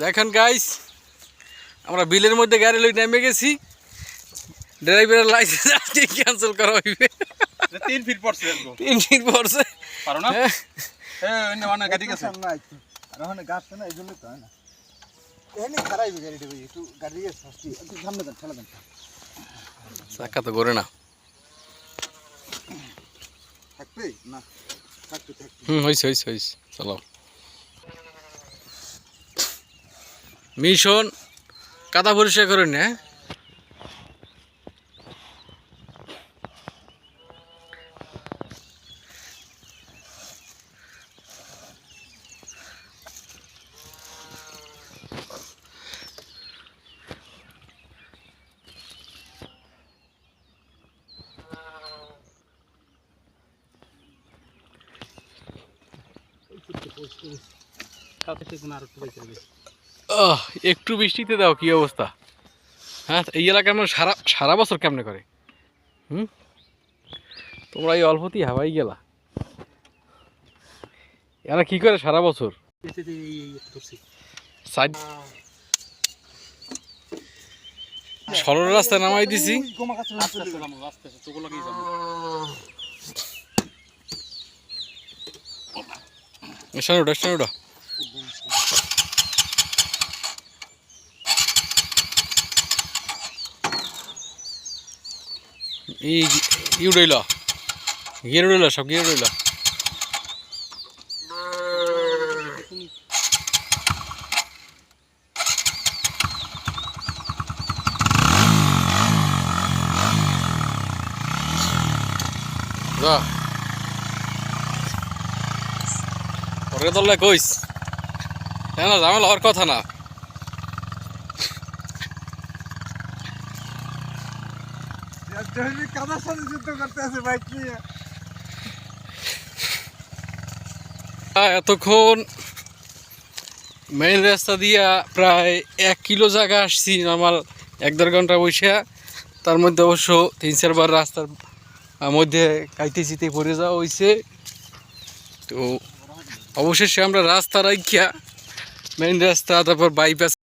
দেখেন গাইস আমরা বিলের মধ্যে গাড়ি লই নেমে গেছি। ড্রাইভারের লাইসেন্স আজকে ক্যান্সেল করা হইবে। তিন ফিট পড়ছে তিন দিন পরছে পারো না? হ্যাঁ। অন্য অন্য গাড়ি গেছে। আর ওখানে গাছ না এই জন্যই তো হয় না। এখানে খারাইবে গাড়িটা বুঝি একটু গাড়ি গিয়ে শাস্তি একটু সামনে দেন ঠেলা দেন। চাকা তো করে না। থাকবে? হুম হয়েছে হয়েছে হয়েছে চলো। মিশন কাদা পরিষ্কার করেন না হ্যাঁ? আহ, একটু বৃষ্টিতে দাও, কি অবস্থা? হ্যাঁ এই এলাকার মানুষ সারা সারা বছর কেমনে করে? হুম? তোমরা এই অল্পতেই হাওয়াই গেলা। এরা কি করে সারা বছর? সরল রাস্তায় নামাই দিছি। ওটা ওটা এই ই উড়াইল? গিয়ে উড়াইল সব গিয়ে যা। ওরে দলে কইস। না, ঝামেলা হওয়ার কথা না। এতক্ষণ মেইন রাস্তা দিয়া প্রায় এক কিলো জায়গা আসছি নর্মাল এক দেড় ঘণ্টা বসে। তার মধ্যে অবশ্য তিন চারবার রাস্তার মধ্যে কাইতে চিতে পড়ে যাওয়া হয়েছে তো অবশেষে আমরা রাস্তা রাখিয়া মেইন রাস্তা, তারপর বাইপাস